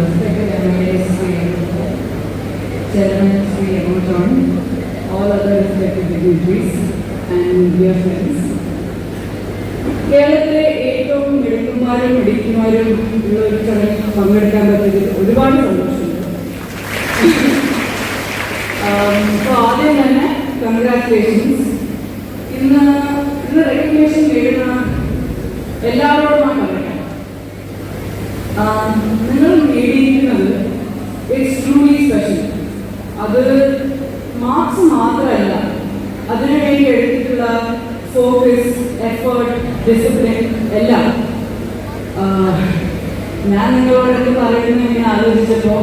respected MLAs, Sri Chairman Sri John, all other respected dignitaries and dear friends. കേരളത്തിലെ ഏറ്റവും മിടുക്കന്മാരും മിടുക്കിമാരും ഉള്ള ഒരു ചടങ്ങിൽ പങ്കെടുക്കാൻ പറ്റിയതിൽ ഒരുപാട് സന്തോഷമുണ്ട് അപ്പോൾ ആദ്യം തന്നെ കൺഗ്രാറ്റുലേഷൻസ് ഇന്ന് ഇന്ന് റെക്കഗ്നേഷൻ നേടുന്ന എല്ലാവരോടും ഞാൻ പറയാം നിങ്ങൾ அதிலே கேட்டியதுல ஃபோக்கஸ் எஃபோர்ட் டிசிப்ளின் எல்லாம் நான் என்னரட்க்கு பாறின நான் அளிச்சப்போ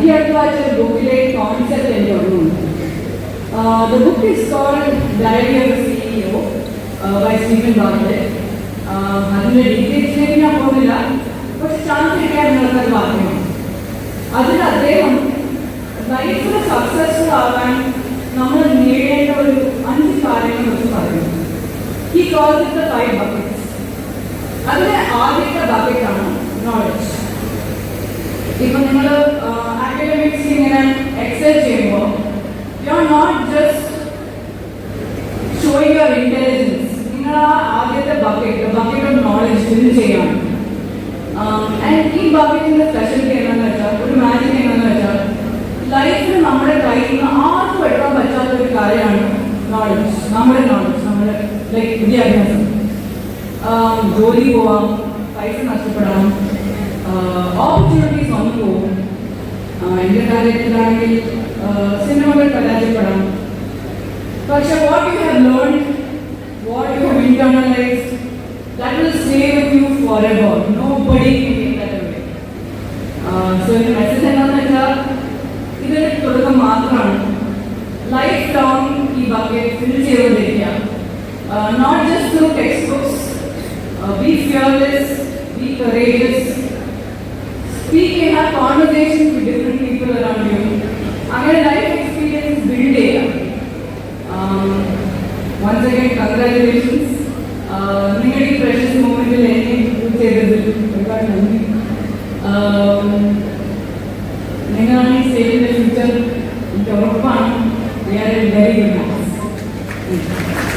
ஹியர்வாச்சர் லூக்கிலே கான்செப்ட் வந்து அந்த book is called diary of a CEO by Steven market அதிலே இன்டேஜ்மென்ட் இல்ல ஒரு சான்ஸ் கேக்க நல்ல வார்த்தை அதுல தேவன் நிறைய சக்ஸஸ்ஃபுல்லாக നിങ്ങൾ അക്കാഡമിക്സ് ഇങ്ങനെ എക്സൽ ചെയ്യുമ്പോൾ you are not just showing your intelligence നിങ്ങൾ ആ ആദ്യത്തെ bucket bucket of knowledge fill ചെയ്യണം ഈ ബക്കറ്റിന്റെ സ്പെഷ്യലിറ്റി എന്താണെന്ന് വെച്ചാൽ ഒരു മാജിക് എന്താണെന്ന് വെച്ചാൽ ലൈഫിൽ നമ്മുടെ കയ്യിൽ നിന്ന് ആർക്കും എടുക്കാൻ പറ്റാത്ത ഒരു കാര്യമാണ് നോളജ് നമ്മുടെ നോളജ് നമ്മുടെ ലൈക് വിദ്യാഭ്യാസം ജോലി പോവാം പൈസ നഷ്ടപ്പെടാം opportunities on the go. എന്റെ കാര്യത്തിലാണെങ്കിൽ സിനിമകൾ പരാജയപ്പെടാം പക്ഷെ what you have learn what you have internalise that will save you forever no buddy so എന്റെ മെസ്സേജ് എന്താണെന്ന് വെച്ചാൽ ഇതിന് തുടക്കം മാത്രമാണ് ലൈഫ് ലോങ് ഈ ബക്കറ്റ് ഫിൽ ചെയ്തുകൊണ്ടിരിക്കുക not just through text books be fearless be courageous speak and have conversations with different people around you. Our mean, a life experience building. Um, once again, congratulations. precious നിങ്ങളുടെ ഈ precious മൂമെന്റിൽ എന്നെ include ചെയ്തതിൽ ഒരുപാട് നന്ദി നിങ്ങളാണ് ഈ സേവിന്റെ future എനിക്ക് ഉറപ്പാണ് വേറെ വെരി ഗുഡ് മാർക്സ്